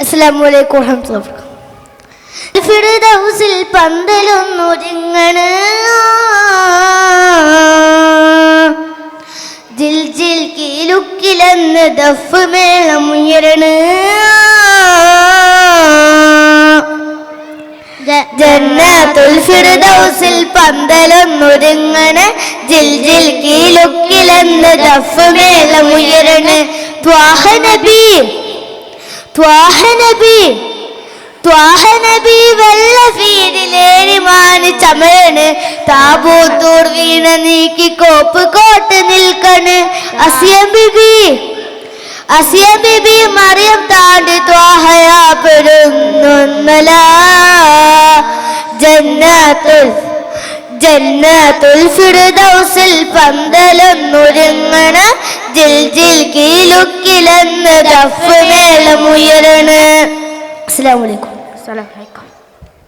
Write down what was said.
അസ്സലാമു അലൈക്കും വറഹ്മത്തുള്ളാഹി വബറകാതുഹു. ഫിർദൗസിൽ പന്തലൊന്നൊരുങ്ങണ്. ജിൽ ജിൽ കീലുക്കിലെന്ന് ദഫ് മേളമുയരണ് ജന്നത്തുൽ ഫിർദൗസിൽ പന്തലൊന്നൊരുങ്ങണ്. ജിൽ ജിൽ കീലുക്കിലെന്ന് ദഫ് മേളമുയരണ് ത്വാഹ നബി ത്വാഹ നബി ത്വാഹ നബി വെള്ള ജന്നത്തുൽ ജന്നത്തുൽ ഫിർദൗസിൽ പന്തലൊന്നൊരുങ്ങണ ജിൽ ജിൽ കീലുക്കിലെന്ന് ദഫ് മേളമുയരണ് അസ്സലാമു അലൈക്കും. അസ്സലാമു അലൈക്കും.